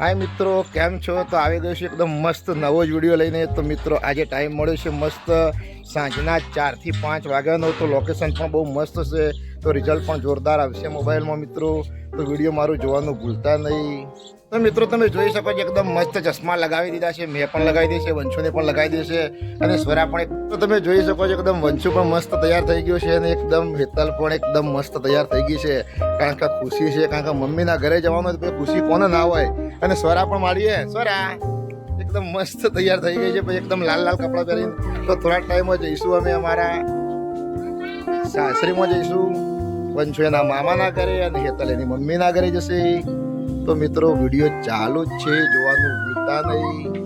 હાય મિત્રો, કેમ છો? તો આવી ગયો છે એકદમ મસ્ત નવો જ વીડિયો લઈને. તો મિત્રો, આજે ટાઈમ મળ્યો છે મસ્ત સાંજના ચારથી પાંચ વાગ્યાનો. તો લોકેશન પણ બહુ મસ્ત છે. તો રિઝલ્ટ પણ જોરદાર આવશે મોબાઈલમાં મિત્રો. તો વીડિયો મારું જોવાનું ભૂલતા નહીં. તો મિત્રો, તમે જોઈ શકો છો એકદમ મસ્ત ચશ્મા લગાવી દીધા છે. મેં પણ લગાવી દે છે, વંશુને પણ લગાવી દે છે. અને સ્વરા પણ તો તમે જોઈ શકો છો એકદમ વંશુ પણ મસ્ત તૈયાર થઈ ગયો છે અને એકદમ હેતલ પણ એકદમ મસ્ત તૈયાર થઈ ગઈ છે. કારણ કે ખુશી છે, કારણ કે મમ્મીના ઘરે જવાનું તો ખુશી કોને ના હોય? અને સ્વરા પણ મારીએ સ્વરા, એકદમ મસ્ત તૈયાર થઈ ગઈ છે. પછી એકદમ લાલ લાલ કપડાં પહેરીને. તો થોડા ટાઈમમાં જઈશું અમે અમારા સાસરીમાં જઈશું. વંશુ એના મામાના ઘરે અને હેતલ એની મમ્મીના ઘરે જશે. તો મિત્રો, વીડિયો ચાલુ જ છે, જોવાનું ભૂલતા નહીં.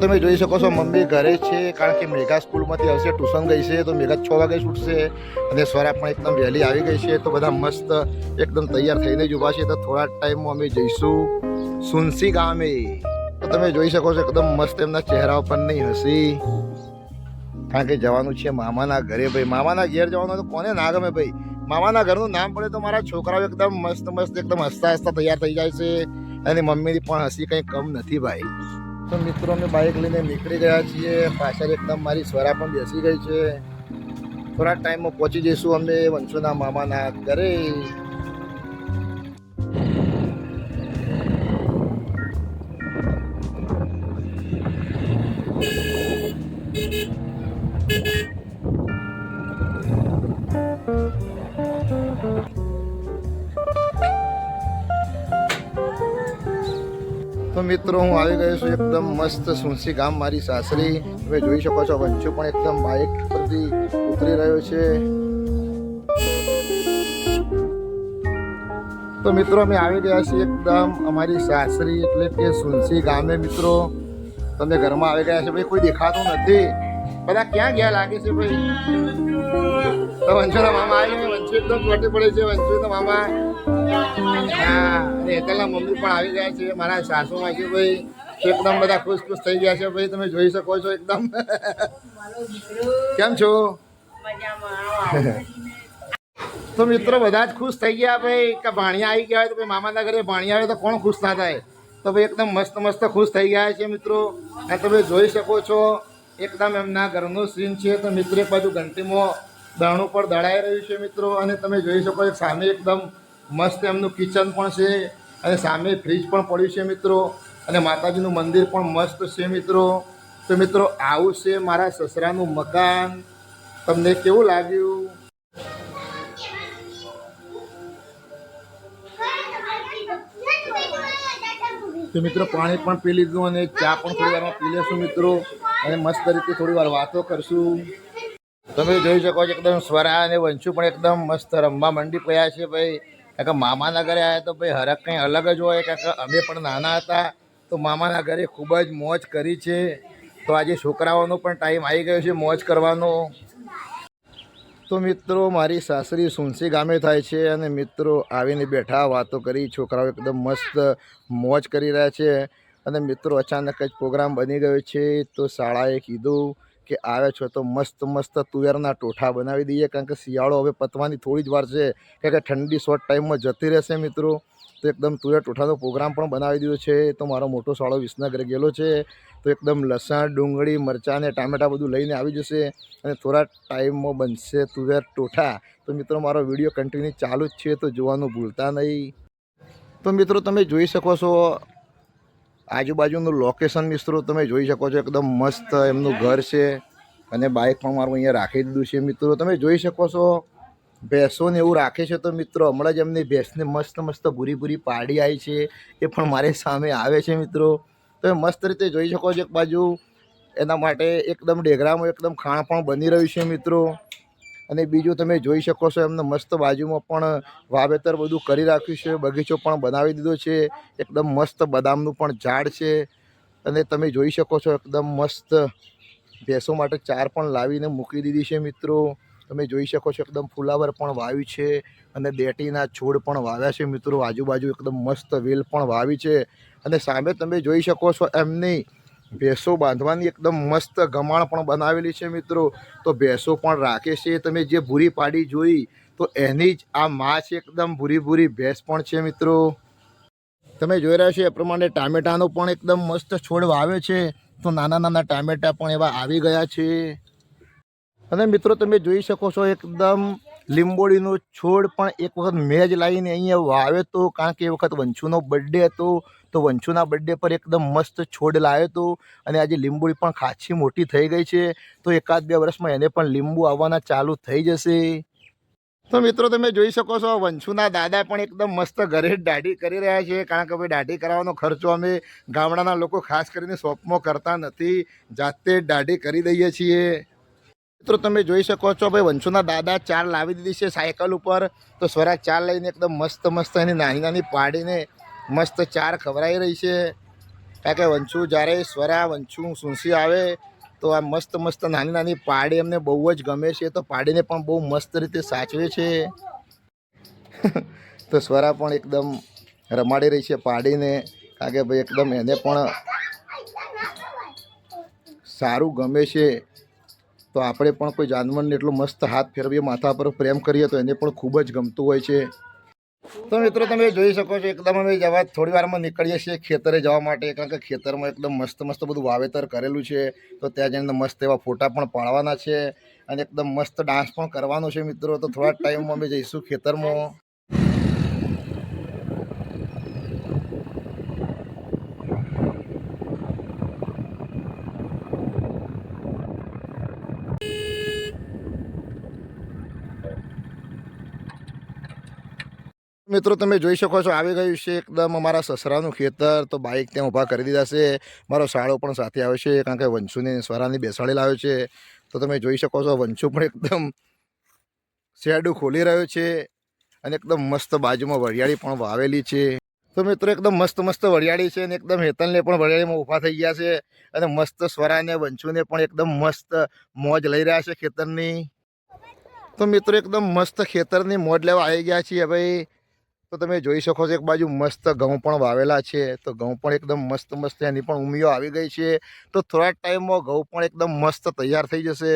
તમે જોઈ શકો છો, મમ્મી ઘરે છે, કારણ કે મેઘા સ્કૂલમાંથી આવશે, ટ્યુશન ગઈ છે, તો મેઘા છ વાગે છૂટશે અને સ્વરા પણ એકદમ વહેલી આવી ગઈ છે. તો બધા મસ્ત એકદમ તૈયાર થઈને જ ઊભા છે. તો થોડા ટાઈમમાં અમે જઈશું સુનસી ગામે. તો તમે જોઈ શકો છો, એકદમ મસ્ત એમના ચહેરા ઉપર નહીં હસી. કારણ કે જવાનું છે મામાના ઘરે ભાઈ. મામાના ઘેર જવાનું તો કોને ના ગમે ભાઈ? મામાના ઘરનું નામ પડે તો મારા છોકરાઓ એકદમ મસ્ત મસ્ત, એકદમ હસતા હસતા તૈયાર થઈ જાય છે. અને મમ્મીની પણ હસી કંઈ કમ નથી ભાઈ. તો મિત્રો, અમે બાઇક લઈને નીકળી ગયા છીએ. પાછળ એકદમ મારી સ્વરા પણ બેસી ગઈ છે. થોડા ટાઈમમાં પહોંચી જઈશું અમે વંશોના મામાના ઘરે. મિત્રો, હું આવી ગયો છું એકદમ મસ્ત સુનસી ગામ મારી સાસરી. તમે જોઈ શકો છો વંશુ પણ એકદમ બાઇક પરથી ઉતરી રહ્યો છે. તો મિત્રો, અમે આવી ગયા છીએ એકદમ અમારી સાસરી એટલે કે સુનસી ગામે, મિત્રો. તમે ઘરમાં આવી ગયા છે, ભાઈ, કોઈ દેખાતું નથી. બધા ક્યાં ગયા લાગે છે ભાઈ? તો વંશુના મામા આવી વંશુ એકદમ ચોટી પડે છે, વંશુના મામા. હા, અને હેતલના મમ્મી પણ આવી ગયા છે, મારા સાસુમાં છે ભાઈ. એકદમ બધા ખુશ ખુશ થઈ ગયા છે ભાઈ, તમે જોઈ શકો છો એકદમ. કેમ છો? તો મિત્રો બધા જ ખુશ થઈ ગયા ભાઈ, કે ભાણિયા આવી ગયા હોય તો ભાઈ મામાના ઘરે ભાણિયા આવે તો કોણ ખુશ ના થાય? તો ભાઈ એકદમ મસ્ત મસ્ત ખુશ થઈ ગયા છે મિત્રો. અને તમે જોઈ શકો છો એકદમ એમના ઘરનું સીન છે તો મિત્રો એક બાજુ ઘંટીમાં દાણું પણ દળાઈ રહ્યું છે મિત્રો. અને તમે જોઈ શકો છો સામે એકદમ મસ્ત એમનું કિચન પણ છે અને સામે ફ્રીજ પણ પડ્યું છે મિત્રો. અને માતાજીનું મંદિર પણ મસ્ત છે મિત્રો. તો મિત્રો, આવું છે મારા સસરાનું મકાન. તમને કેવું લાગ્યું? તો મિત્રો, પાણી પણ પી લીધું અને ચા પણ થોડી વારમાં પી લેશું મિત્રો. અને મસ્ત રીતે થોડી વાર વાતો કરશું. તમે જોઈ શકો છો એકદમ સ્વરા અને વંશુ પણ એકદમ મસ્ત રમવા મંડી પડ્યા છે ભાઈ. કારણ કે મામાના ઘરે આવ્યા તો ભાઈ હરક કંઈ અલગ જ હોય કારણ અમે પણ નાના હતા તો મામાના ઘરે ખૂબ જ મોજ કરી છે. તો આજે છોકરાઓનો પણ ટાઈમ આવી ગયો છે મોજ કરવાનો. તો મિત્રો, મારી સાસરી સુનસી ગામે થાય છે અને મિત્રો આવીને બેઠા વાતો કરી, છોકરાઓ એકદમ મસ્ત મોજ કરી રહ્યા છે. અને મિત્રો, અચાનક જ પ્રોગ્રામ બની ગયો છે, તો શાળાએ કીધું કે આવે છો તો મસ્ત મસ્ત તુવેરના ટોઠા બનાવી દઈએ, કારણ કે શિયાળો હવે પતવાની થોડી જ વાર છે, કારણ કે ઠંડી શોર્ટ ટાઈમમાં જતી રહેશે મિત્રો. તો એકદમ તુવેર ટોઠાનો પ્રોગ્રામ પણ બનાવી દીધો છે, તો મારો મોટો શાળો વિસનગર ગયેલો છે, તો એકદમ લસણ, ડુંગળી, મરચાં અને ટામેટાં બધું લઈને આવી જશે અને થોડા ટાઈમમાં બનશે તુવેર ટોઠા તો મિત્રો, મારો વીડિયો કન્ટિન્યુ ચાલુ જ છે, તો જોવાનું ભૂલતા નહીં. તો મિત્રો, તમે જોઈ શકો છો આજુબાજુનું લોકેશન મિત્રો તમે જોઈ શકો છો, એકદમ મસ્ત એમનું ઘર છે. અને બાઇક પણ મારું અહીંયા રાખી દીધું છે મિત્રો. તમે જોઈ શકો છો, ભેંસોને એવું રાખે છે તો મિત્રો, હમણાં જ એમની ભેંસને મસ્ત મસ્ત ભૂરી ભૂરી પાડી આવી છે. એ પણ મારી સામે આવે છે મિત્રો. તમે મસ્ત રીતે જોઈ શકો છો એક બાજુ. એના માટે એકદમ ડેગરામાં એકદમ ખાણ પણ બની રહ્યું છે મિત્રો. અને બીજું તમે જોઈ શકો છો, એમને મસ્ત બાજુમાં પણ વાવેતર બધું કરી રાખ્યું છે, બગીચો પણ બનાવી દીધો છે, એકદમ મસ્ત બદામનું પણ ઝાડ છે. અને તમે જોઈ શકો છો, એકદમ મસ્ત ભેંસો માટે ચાર પણ લાવીને મૂકી દીધી છે મિત્રો. તમે જોઈ શકો છો, એકદમ ફુલાવર પણ વાવ્યું છે અને દેટીના છોડ પણ વાવ્યા છે મિત્રો. આજુબાજુ એકદમ મસ્ત વેલ પણ વાવી છે. અને સામે તમે જોઈ શકો છો, એમની ભેંસો બાંધવાની એકદમ મસ્ત ગમાણ પણ બનાવેલી છે મિત્રો. તો ભેંસો પણ રાખે છે. તમે જે ભૂરી પાડી જોઈ, તો એની જ આ માં છે એકદમ ભૂરી ભૂરી ભેંસ પણ છે મિત્રો. તમે જોઈ રહ્યા છો એ પ્રમાણે ટામેટાનો પણ એકદમ મસ્ત છોડ વાવે છે. તો નાના નાના ટામેટા પણ એવા આવી ગયા છે. અને મિત્રો, તમે જોઈ શકો છો એકદમ લીંબોડીનો છોડ પણ એક વખત મેં જ લાવીને અહીંયા વાવ્યો હતો. કારણ કે એ વખત વંશુનો બર્થડે હતો. તો વંશુના બર્થડે પર એકદમ મસ્ત છોડ લાવ્યો હતો અને આજે લીંબુડી પણ ખાસી મોટી થઈ ગઈ છે. તો એકાદ બે વર્ષમાં એને પણ લીંબુ આવવાના ચાલુ થઈ જશે. તો મિત્રો તમે જોઈ શકો છો, વંશુના દાદા પણ એકદમ મસ્ત ઘરે દાઢી કરી રહ્યા છે. કારણ કે ભાઈ દાઢી કરાવવાનો ખર્ચો અમે ગામડાના લોકો ખાસ કરીને શોપમાં કરતા નથી. જાતે દાઢી કરી દઈએ છીએ. મિત્રો તમે જોઈ શકો છો, ભાઈ વંશુના દાદા ચાર લાવી દીધી છે સાયકલ ઉપર. તો સ્વરાજ ચાર લઈને એકદમ મસ્ત મસ્ત એની નાની નાની પાડીને મસ્ત ચાર ખવડાવી રહી છે. કારણ કે વંશુ, જ્યારે સ્વરા, વંશું સુંસી આવે, તો આ મસ્ત મસ્ત નાની નાની પાડી એમને બહુ જ ગમે છે. તો પાડીને પણ બહુ મસ્ત રીતે સાચવે છે. તો સ્વરા પણ એકદમ રમાડી રહી છે પાડીને. કારણ કે ભાઈ એકદમ એને પણ સારું ગમે છે. તો આપણે પણ કોઈ જાનવરને એટલો મસ્ત હાથ ફેરવીએ, માથા પર પ્રેમ કરીએ, તો એને પણ ખૂબ જ ગમતું હોય છે. તો મિત્રો, તમે જોઈ શકો છો, એકદમ અમે જવા થોડી વારમાં નીકળીએ છીએ ખેતરે જવા માટે, કારણ કે ખેતરમાં એકદમ મસ્ત મસ્ત બધું વાવેતર કરેલું છે. તો ત્યાં જઈને મસ્ત એવા ફોટા પણ પાડવાના છે અને એકદમ મસ્ત ડાન્સ પણ કરવાનો છે મિત્રો. તો થોડા ટાઈમમાં અમે જઈશું ખેતરમાં. મિત્રો, તમે જોઈ શકો છો, આવી ગયું છે એકદમ અમારા સસરાનું ખેતર. તો બાઇક ત્યાં ઊભા કરી દીધા છે. મારો શાળો પણ સાથે આવે છે, કારણ કે વંશુને સ્વરાની બેસાડી લાવ્યો છે. તો તમે જોઈ શકો છો, વંશુ પણ એકદમ શેડું ખોલી રહ્યો છે અને એકદમ મસ્ત બાજુમાં વરિયાળી પણ વાવેલી છે. તો મિત્રો, એકદમ મસ્ત મસ્ત વરિયાળી છે અને એકદમ હેતલને પણ વરિયાળીમાં ઊભા થઈ ગયા છે અને મસ્ત સ્વરાને વંશુને પણ એકદમ મસ્ત મોજ લઈ રહ્યા છે ખેતરની. તો મિત્રો, એકદમ મસ્ત ખેતરની મોજ લેવા આવી ગયા છીએ ભાઈ. તો તમે જોઈ શકો છો એક બાજુ મસ્ત ઘઉં પણ વાવેલા છે, તો ઘઉં પણ એકદમ મસ્ત મસ્ત એની પણ ઉમીઓ આવી ગઈ છે, તો થોડા ટાઈમમાં ઘઉં પણ એકદમ મસ્ત તૈયાર થઈ જશે.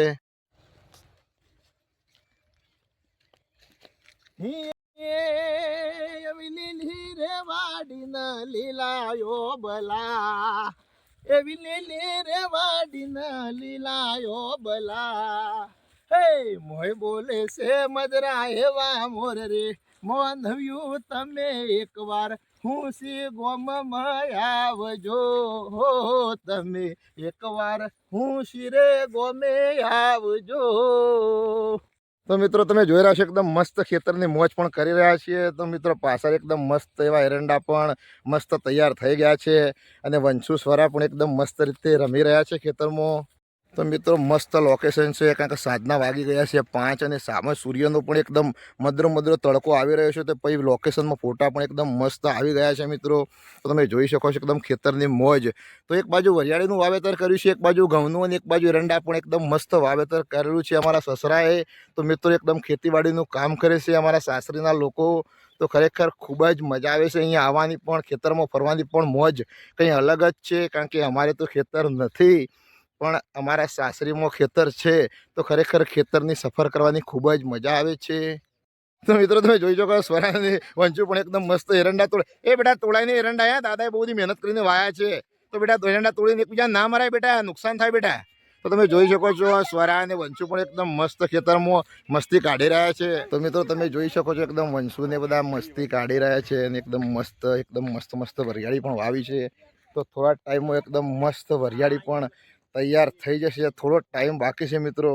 લીલાયો બલા એવી લીલી રે વાડીના લીલાયો બલા. હે, મોય બોલે છે મદરા એવા મોર રે મોંધવ્યું તમે એકવાર. હું સી ગોમમાં આવજો. હો તમે એકવાર હું શિરે ગોમે આવજો. તો મિત્રો, તમે જોઈ રહ્યા છો એકદમ મસ્ત ખેતરની મોજ પણ કરી રહ્યા છીએ. તો મિત્રો, પાછળ એકદમ મસ્ત એવા એરંડા પણ મસ્ત તૈયાર થઈ ગયા છે. અને વંશુ સ્વરા પણ એકદમ મસ્ત રીતે રમી રહ્યા છે ખેતરમાં. તો મિત્રો, મસ્ત લોકેશન છે. કારણ કે સાંજના વાગી ગયા છે પાંચ અને સામે સૂર્યનો પણ એકદમ મદ્ર મદ્ર તડકો આવી રહ્યો છે. તો પછી લોકેશનમાં ફોટા પણ એકદમ મસ્ત આવી ગયા છે મિત્રો. તો તમે જોઈ શકો છો એકદમ ખેતરની મોજ. તો એક બાજુ વરિયાળીનું વાવેતર કર્યું છે, એક બાજુ ઘઉંનું અને એક બાજુ એરંડા પણ એકદમ મસ્ત વાવેતર કરેલું છે અમારા સસરાએ. તો મિત્રો, એકદમ ખેતીવાડીનું કામ કરે છે અમારા સાસરીના લોકો. તો ખરેખર ખૂબ જ મજા આવે છે. અહીંયા આવવાની પણ, ખેતરમાં ફરવાની પણ મોજ કંઈ અલગ જ છે. કારણ કે અમારે તો ખેતર નથી. પણ અમારા સાસરીમાં ખેતર છે, તો ખરેખર ખેતરની સફર કરવાની ખૂબ જ મજા આવે છે. તો મિત્રો તમે જોઈ શકો સ્વરાની વંશુ પણ એકદમ મસ્ત એરંડા તોડે, એ બેટા તોડાઈને એરંડા આયા, દાદાએ બહુ બધી મહેનત કરીને વાયા છે. તો બેટા એરંડા તોડીને એકબીજા ના મરાય બેટા, નુકસાન થાય બેટા. તો તમે જોઈ શકો છો સ્વરા અને વંશુ પણ એકદમ મસ્ત ખેતરમાં મસ્તી કાઢી રહ્યા છે. તો મિત્રો તમે જોઈ શકો છો, એકદમ વંશુને બધા મસ્તી કાઢી રહ્યા છે અને એકદમ મસ્ત એકદમ મસ્ત મસ્ત વરિયાળી પણ વાવી છે. તો થોડા ટાઈમમાં એકદમ મસ્ત વરિયાળી પણ તૈયાર થઈ જશે, થોડો ટાઈમ બાકી છે મિત્રો.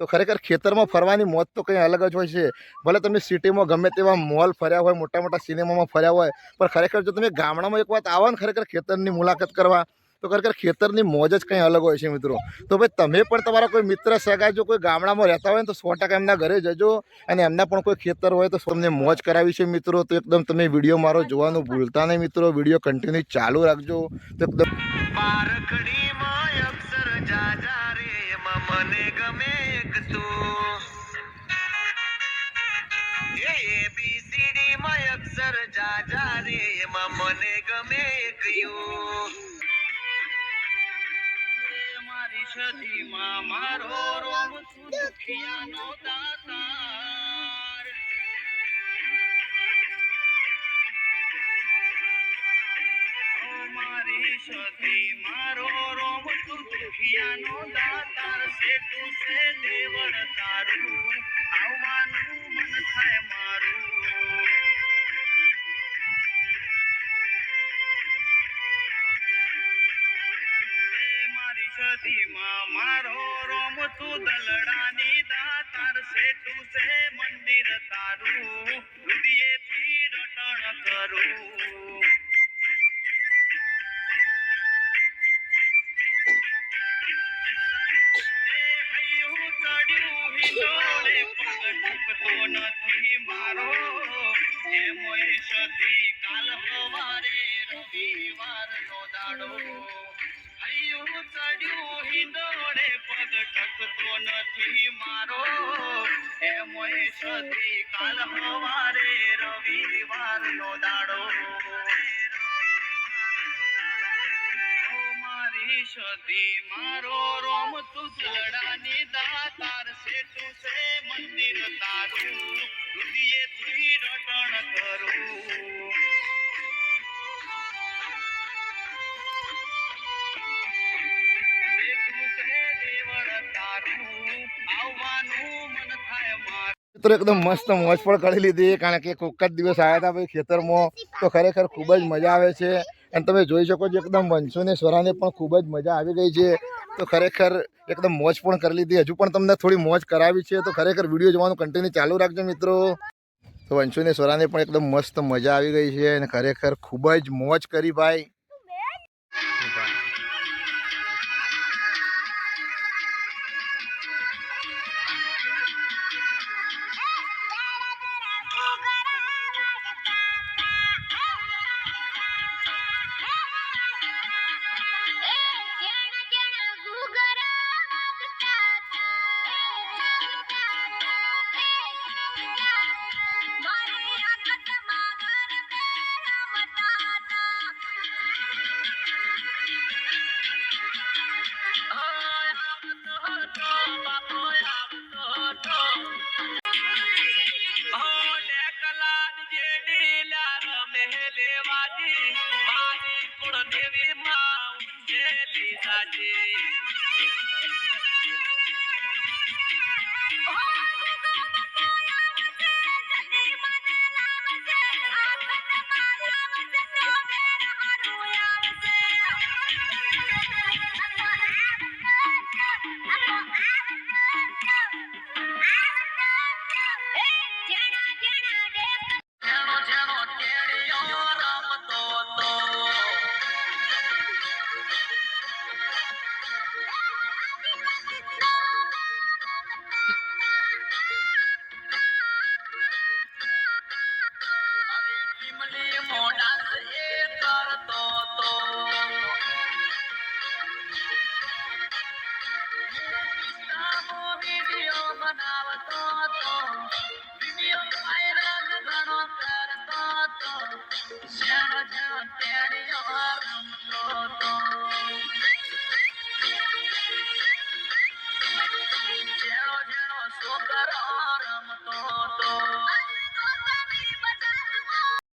તો ખરેખર ખેતરમાં ફરવાની મોજ તો કંઈ અલગ જ હોય છે. ભલે તમે સિટીમાં ગમે તેવા મોલ ફર્યા હોય, મોટા મોટા સિનેમામાં ફર્યા હોય, પણ ખરેખર જો તમે ગામડામાં એક વાત આવો ને ખરેખર ખેતરની મુલાકાત કરવા, તો ખરેખર ખેતરની મોજ જ કંઈ અલગ હોય છે મિત્રો. તો ભાઈ તમે પણ તમારા કોઈ મિત્ર, સગા જો કોઈ ગામડામાં રહેતા હોય ને તો સો ટકા એમના ઘરે જજો અને એમના પણ કોઈ ખેતર હોય તો તમને મોજ કરાવી છે મિત્રો. તો એકદમ તમે વીડિયો મારો જોવાનું ભૂલતા નહીં મિત્રો. વીડિયો કન્ટિન્યુ ચાલુ રાખજો. તો એકદમ જાજા રે એમાં મને ગમે એક તું. એ અક્ષર જાજા રે એમાં મને ગમે એક યુ. એ મારી રોમ છું દુખિયાનો દાતાર મારી સતી, મારો રોમ તું દુખિયાનો દાતાર છે તું છે દેવળ તારું. આવવાનું મન થાય મારું. મારી રોમ તું દલડાની દાતાર છે તું છે મંદિર તારું. હૃદયેથી રટણ કરું. નથી મારો. એ મોય કાલ રવિવાર નો દાડો. મારી મારો રોમ તું લડાની દાતાર છે તું છે, મંદિર તારું. હૃદયેથી રટણ કરું. મિત્રો એકદમ મસ્ત મોજ પણ કરી લીધી, કારણ કે કોક જ દિવસ આવ્યા હતા ભાઈ ખેતરમાં. તો ખરેખર ખૂબ જ મજા આવે છે. અને તમે જોઈ શકો છો, એકદમ વંશોને સ્વરાને પણ ખૂબ જ મજા આવી ગઈ છે. તો ખરેખર એકદમ મોજ પણ કરી લીધી. હજુ પણ તમને થોડી મોજ કરાવી છે. તો ખરેખર વીડિયો જોવાનું કન્ટિન્યુ ચાલુ રાખજો મિત્રો. તો વંશોને સ્વરાને પણ એકદમ મસ્ત મજા આવી ગઈ છે અને ખરેખર ખૂબ જ મોજ કરી ભાઈ.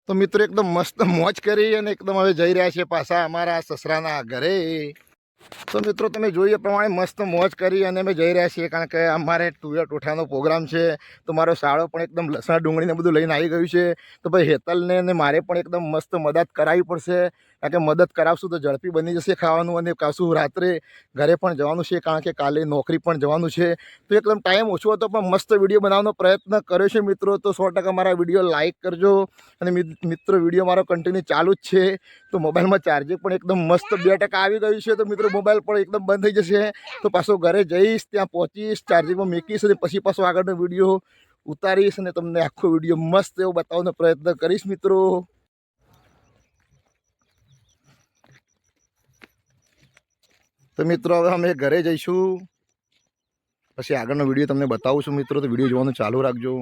તો મિત્રો એકદમ મસ્ત મોજ કરી અને એકદમ હવે જઈ રહ્યા છે પાછા અમારા સસરાના ઘરે. તો મિત્રો તમે જોઈએ પ્રમાણે મસ્ત મોજ કરી અને અમે જઈ રહ્યા છીએ કારણ કે અમારે તુવેર ટોઠાનો પ્રોગ્રામ છે. તો મારો શાળો પણ એકદમ લસણ ડુંગળીને બધું લઈને આવી ગયું છે. તો ભાઈ હેતલને અને મારે પણ એકદમ મસ્ત મદદ કરાવવી પડશે. કારણ કે મદદ કરાવશું તો ઝડપી બની જશે ખાવાનું અને પાછું રાત્રે ઘરે પણ જવાનું છે, કારણ કે કાલે નોકરી પણ જવાનું છે. તો એકદમ ટાઈમ ઓછો હતો, પણ મસ્ત વીડિયો બનાવવાનો પ્રયત્ન કર્યો છે મિત્રો. તો સો ટકા મારા વીડિયો લાઇક કરજો અને મિત- મિત્રો, વીડિયો મારો કન્ટિન્યુ ચાલુ જ છે. તો મોબાઈલમાં ચાર્જિંગ પણ એકદમ મસ્ત બે ટકા આવી ગયું છે. તો મિત્રો, મોબાઈલ પણ એકદમ બંધ થઈ જશે. તો પાછો ઘરે જઈશ, ત્યાં પહોંચીશ ચાર્જિંગમાં મૂકીશ અને પછી પાછો આગળનો વીડિયો ઉતારીશ અને તમને આખો વીડિયો મસ્ત એવો બતાવવાનો પ્રયત્ન કરીશ મિત્રો. તો મિત્રો, હવે અમે ઘરે જઈશું. પછી આગળનો વીડિયો તમને બતાવું છું મિત્રો, તો વીડિયો જોવાનું ચાલુ રાખજો.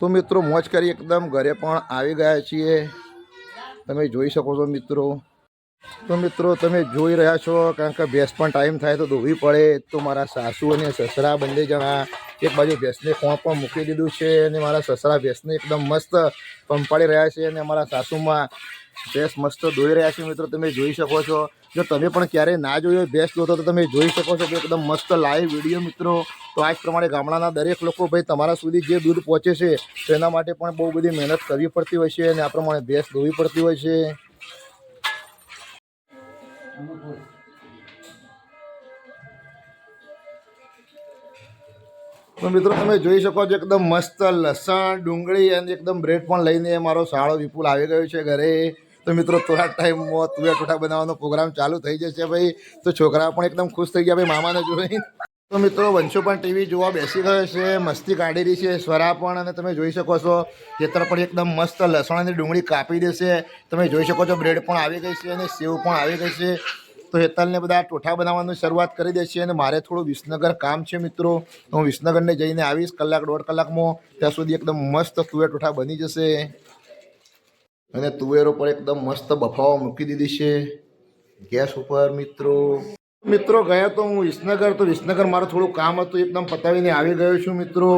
તો મિત્રો, મોજ કરી એકદમ, ઘરે પણ આવી ગયા છીએ. તમે જોઈ શકો છો મિત્રો. તો મિત્રો, તમે જોઈ રહ્યા છો, કારણ કે ભેંસ પણ ટાઈમ થાય તો દોવી પડે. તો મારા સાસુ અને સસરા બંને જણા એક બાજુ ભેંસને ખોણ પણ મૂકી દીધું છે અને મારા સસરા ભેંસને એકદમ મસ્ત પંપાડી રહ્યા છે અને અમારા સાસુમાં ભેંસ મસ્ત દોઈ રહ્યા છે. મિત્રો, તમે જોઈ શકો છો. જો તમે પણ ક્યારેય ના જોયો ભેંસ દોતો તો તમે જોઈ શકો છો કે એકદમ મસ્ત લાઈવ વીડિયો મિત્રો. તો આ જ પ્રમાણે ગામડાના દરેક લોકો ભાઈ તમારા સુધી જે દૂધ પહોંચે છે તેના માટે પણ બહુ બધી મહેનત કરવી પડતી હોય છે અને આ પ્રમાણે ભેંસ દોવી પડતી હોય છે. તો મિત્રો, તમે જોઈ શકો છો એકદમ મસ્ત, લસણ, ડુંગળી અને એકદમ બ્રેડ પણ લઈને મારો સાળો વિપુલ આવી ગયો છે ઘરે. તો મિત્રો, થોડા ટાઈમમાં તુવેર ટોઠા બનાવવાનો પ્રોગ્રામ ચાલુ થઈ જશે ભાઈ. તો છોકરા પણ એકદમ ખુશ થઈ ગયા. ભાઈ, મામાને જોઈને તો મિત્રો વંશો પણ ટીવી જોવા બેસી ગયો છે, મસ્તી કાઢી રહી છે, સ્વરા પણ, અને તમે જોઈ શકો છો, ખેતર પણ એકદમ મસ્ત લસણની ડુંગળી કાપી દેશે તમે જોઈ શકો છો, બ્રેડ પણ આવી ગઈ છે અને સેવ પણ આવી ગઈ છે. તો હેતલને બધા ટોઠા બનાવવાની શરૂઆત કરી દે છે અને મારે થોડું વિસનગર કામ છે મિત્રો. હું વિસનગરને જઈને આવીશ કલાક, દોઢ કલાકમાં. ત્યાં સુધી એકદમ મસ્ત તુવેર ટોઠા બની જશે. અને તુવેરો પર એકદમ મસ્ત બફાવા મૂકી દીધી છે. ગેસ ઉપર મિત્રો. મિત્રો, ગયા તો હું વિસનગર, તો વિસનગર મારું થોડું કામ હતું એકદમ પતાવીને આવી ગયો છું, મિત્રો.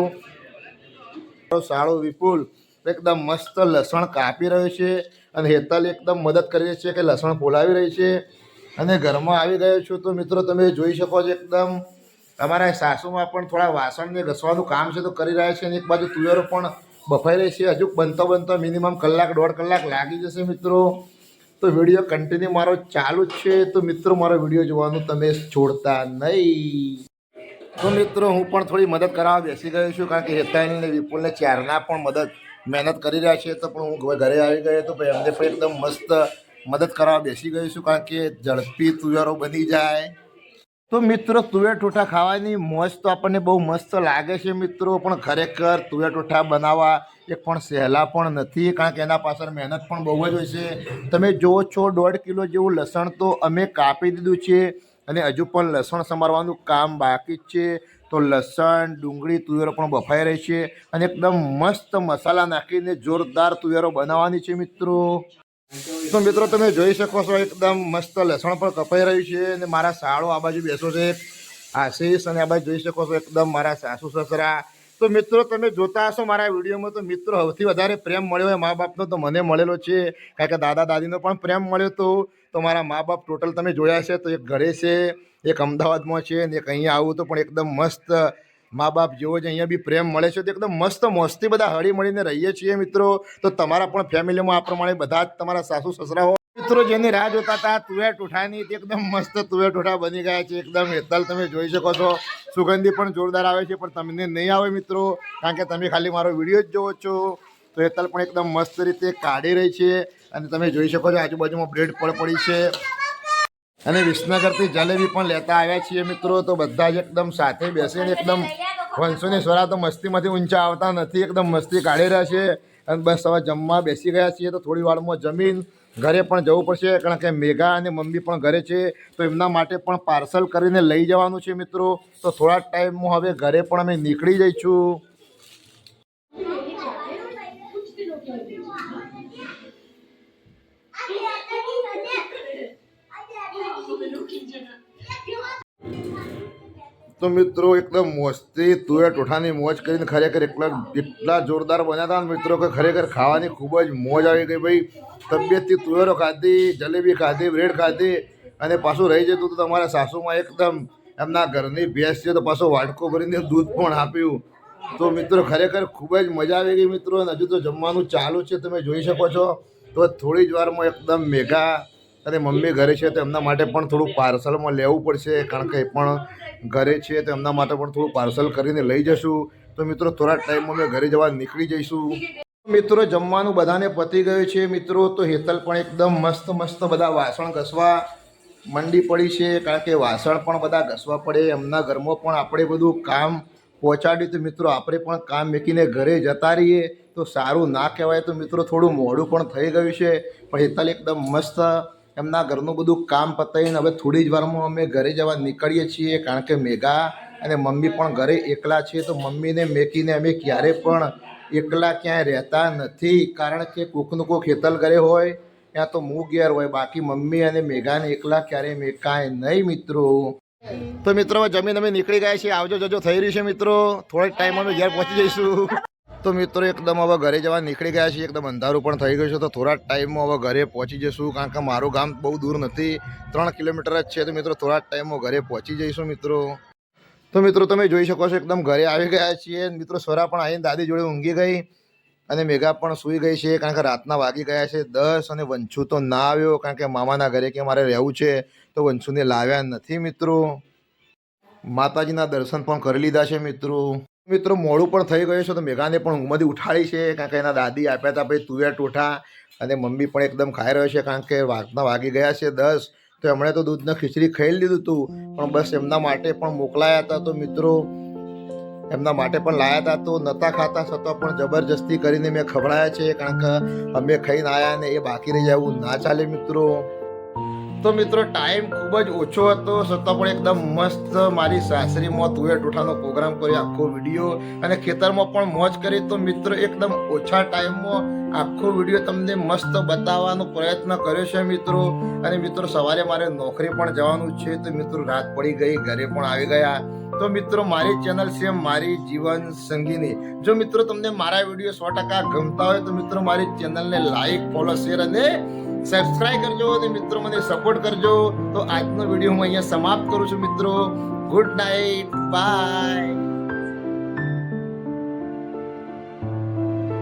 સાળો વિપુલ એકદમ મસ્ત લસણ કાપી રહ્યો છે અને હેતાલ એકદમ મદદ કરી રહી છે કે લસણ ફોલાવી રહી છે. અને ઘરમાં આવી ગયો છું તો, મિત્રો, તમે જોઈ શકો છો એકદમ અમારા સાસુમાં પણ થોડા વાસણને ઘસવાનું કામ છે તો કરી રહ્યા છે અને એક બાજુ તુવેરો પણ બફાઈ રહી છે. હજુ બનતો બનતો મિનિમમ કલાક, દોઢ કલાક લાગી જશે, મિત્રો. તો વીડિયો કન્ટિન્યુ મારો ચાલુ જ છે. તો મિત્રો, મારો વીડિયો જોવાનું તમે છોડતા નહીં. તો મિત્રો, હું પણ થોડી મદદ કરાવવા બેસી ગયો છું, કારણ કે હેતાઈલ ને વિપુલને ચારના પણ મદદ, મહેનત કરી રહ્યા છે. તો પણ હું ઘરે આવી ગયો તો ભાઈ અમને પણ એકદમ મસ્ત મદદ કરાવવા બેસી ગયો છું, કારણ કે ઝડપી તુવેરો બની જાય. તો મિત્રો, તુવેર ટોઠા ખાવાની મોજ તો આપણને બહુ મસ્ત લાગે છે મિત્રો, પણ ખરેખર તુવેર ટોઠા બનાવવા એ પણ સહેલા પણ નથી, કારણ કે એના પાછળ મહેનત પણ બહુ જ હોય છે. તમે જુઓ છો, દોઢ કિલો જેવું લસણ તો અમે કાપી દીધું છે અને હજુ પણ લસણ સમારવાનું કામ બાકી જ છે. તો લસણ, ડુંગળી, તુવેરો પણ બફાઈ રહી છે અને એકદમ મસ્ત મસાલા નાખીને જોરદાર તુવેરો બનાવવાની છે મિત્રો. તો મિત્રો, તમે જોઈ શકો છો, એકદમ મસ્ત લસણ પણ કપાઈ રહ્યું છે અને મારા સાળો આ બાજુ બેસો છે. આશીષ અને આ બાજુ જોઈ શકો છો, એકદમ મારા સાસુ, સસરા. તો મિત્રો, તમે જોતા હશો મારા વિડીયોમાં, તો મિત્રો, સૌથી વધારે પ્રેમ મળ્યો હોય મા બાપનો તો મને મળેલો છે. કારણ કે દાદા દાદીનો પણ પ્રેમ મળ્યો હતો. તો મારા મા બાપ ટોટલ તમે જોયા છે તો એક ઘરે છે, એક અમદાવાદમાં છે ને એક અહીંયા આવું તો પણ એકદમ મસ્ત મા બાપ જેવો જ અહીંયા બી પ્રેમ મળે છે. તો એકદમ મસ્ત, મસ્તી બધા હળી મળીને રહીએ છીએ મિત્રો. તો તમારા પણ ફેમિલીમાં આ પ્રમાણે બધા જ તમારા સાસુ સસરા હોય મિત્રો, જેની રાહ જોતા હતા, તુવેર ટોઠાની એકદમ મસ્ત તુવેર ટોઠા બની ગયા છે. એકદમ હેતલ તમે જોઈ શકો છો. સુગંધી પણ જોરદાર આવે છે, પણ તમને નહીં આવે મિત્રો, કારણ કે તમે ખાલી મારો વીડિયો જ જોવો છો. તો હેતલ પણ એકદમ મસ્ત રીતે કાઢી રહી છે. અને તમે જોઈ શકો છો આજુબાજુમાં બ્રેડ પડ પડી છે. અને વિસનગરથી જલેબી પણ લેતા આવ્યા છીએ મિત્રો. તો બધા જ એકદમ સાથે બેસીને એકદમ વંશોની સ્વરા તો મસ્તીમાંથી ઊંચા આવતા નથી. એકદમ મસ્તી કાઢી રહ્યા છે. અને બસ હવે જમવા બેસી ગયા છીએ. તો થોડી વારમાં જમીન ઘરે પણ જવું પડશે. કારણ કે મેઘા અને મમ્મી પણ ઘરે છે. તો એમના માટે પણ પાર્સલ કરીને લઈ જવાનું છે મિત્રો. તો થોડા ટાઈમમાં હવે ઘરે પણ અમે નીકળી જઈશું. તો મિત્રો, એકદમ મોજથી તુવેર ટોઠાની મોજ કરીને ખરેખર એટલા એટલા જોરદાર બન્યા હતા મિત્રો કે ખરેખર ખાવાની ખૂબ જ મોજ આવી ગઈ ભાઈ. તબિયતથી તુવેરો ખાધી, જલેબી ખાધી, બ્રેડ ખાધી અને પાછું રહી જતું તો તમારા સાસુમાં એકદમ. એમના ઘરની ભેંસ છે તો પાછો વાટકો ભરીને દૂધ પણ આપ્યું. તો મિત્રો, ખરેખર ખૂબ જ મજા આવી ગઈ મિત્રો. હજુ તો જમવાનું ચાલુ છે, તમે જોઈ શકો છો. તો થોડી જ વારમાં એકદમ મેઘા અને મમ્મી ઘરે છે તો એમના માટે પણ થોડું પાર્સલમાં લેવું પડશે, કારણ કે એ પણ ઘરે છે તો એમના માટે પણ થોડું પાર્સલ કરીને લઈ જશું. તો મિત્રો થોડા ટાઈમમાં અમે ઘરે જવા નીકળી જઈશું. મિત્રો, જમવાનું બધાને પતી ગયું છે. મિત્રો, તો હેતલ પણ એકદમ મસ્ત મસ્ત બધા વાસણ ઘસવા મંડી પડી છે, કારણ કે વાસણ પણ બધા ઘસવા પડે. એમના ઘરમાં પણ આપણે બધું કામ પહોંચાડ્યું તો મિત્રો, આપણે પણ કામ મૂકીને ઘરે જતા રહીએ. તો સારું ના કહેવાય તો મિત્રો, થોડું મોડું પણ થઈ ગયું છે. પણ હેતલ એકદમ મસ્ત એમના ઘરનું બધું કામ પતાવીને હવે થોડી જ વારમાં અમે ઘરે જવા નીકળીએ છીએ, કારણ કે મેઘા અને મમ્મી પણ ઘરે એકલા છે, તો મમ્મીને, મેકીને અમે ક્યારે પણ એકલા ક્યાંય રહેતા નથી, કારણ કે કોકનું કોક હેતલ ઘરે હોય, ત્યાં તો હું ઘેર હોય, બાકી મમ્મી અને મેઘાને એકલા ક્યારેય મેકાય નહીં મિત્રો. તો મિત્રો જમીન અમે નીકળી ગયા છીએ, આવજો, જજો, થઈ રહ્યું છે મિત્રો. થોડેક ટાઈમ અમે ઘેર પહોંચી જઈશું. તો મિત્રો, એકદમ હવે ઘરે જવા નીકળી ગયા છીએ. એકદમ અંધારું પણ થઈ ગયું છે. તો થોડા ટાઈમમાં હવે ઘરે પહોંચી જઈશું, કારણ કે મારું ગામ બહુ દૂર નથી. ત્રણ કિલોમીટર જ છે. તો મિત્રો, થોડા ટાઈમમાં ઘરે પહોંચી જઈશું, મિત્રો. તો મિત્રો, તમે જોઈ શકો છો, એકદમ ઘરે આવી ગયા છીએ. મિત્રો સ્વરા પણ આવીને દાદી જોડે ઊંઘી ગઈ અને મેઘા પણ સૂઈ ગઈ છે, કારણ કે રાતના વાગી ગયા છે દસ અને વંશુ તો ના આવ્યો, કારણ કે મામાના ઘરે કે મારે રહેવું છે, તો વંશુને લાવ્યા નથી, મિત્રો. માતાજીના દર્શન પણ કરી લીધા છે, મિત્રો. મિત્રો, મોડું પણ થઈ ગયું છે, તો મેઘાને પણ ઊંઘમાંથી ઉઠાડી છે, કારણ કે એના દાદી આપ્યા હતા ભાઈ તુવેર ટોઠા અને મમ્મી પણ એકદમ ખાઈ રહ્યો છે, કારણ કે વાતના વાગી ગયા છે દસ, તો એમણે તો દૂધને ખીચડી ખાઈ લીધું હતું પણ બસ એમના માટે પણ મોકલાયા હતા તો મિત્રો, એમના માટે પણ લાયા હતા તો નતા ખાતા, છતાં પણ જબરજસ્તી કરીને મેં ખવડાયા છે, કારણ કે અમે ખાઈને આવ્યા ને એ બાકી રહી જાય એવું ના ચાલે, મિત્રો. તો મિત્રો ટાઈમ ખૂબ જ ઓછો હતો. છતાં પણ એકદમ મસ્ત. મારી સાસરીમાં તુવેર ટોઠાનો પ્રોગ્રામ કર્યો, આખો વીડિયો અને ખેતરમાં પણ મોજ કરી. તો મિત્રો, એકદમ ઓછા ટાઈમમાં આખો વીડિયો તમને મસ્ત બતાવવાનો પ્રયત્ન કર્યો છે મિત્રો. અને મિત્રો, સવારે મારે નોકરી પણ જવાનું છે. તો મિત્રો, રાત પડી ગઈ. ઘરે પણ આવી ગયા. તો મિત્રો, મારી ચેનલ છે મારી જીવન સંગીની. જો મિત્રો, તમને મારા વીડિયો સો ટકા ગમતા હોય, તો મિત્રો, મારી ચેનલને લાઈક ફોલો શેર અને સબસ્ક્રાઇબ કરજો અને મિત્રો મને સપોર્ટ કરજો. તો આજનો વીડિયો હું અહીંયા સમાપ્ત કરું છું, મિત્રો. Good night bye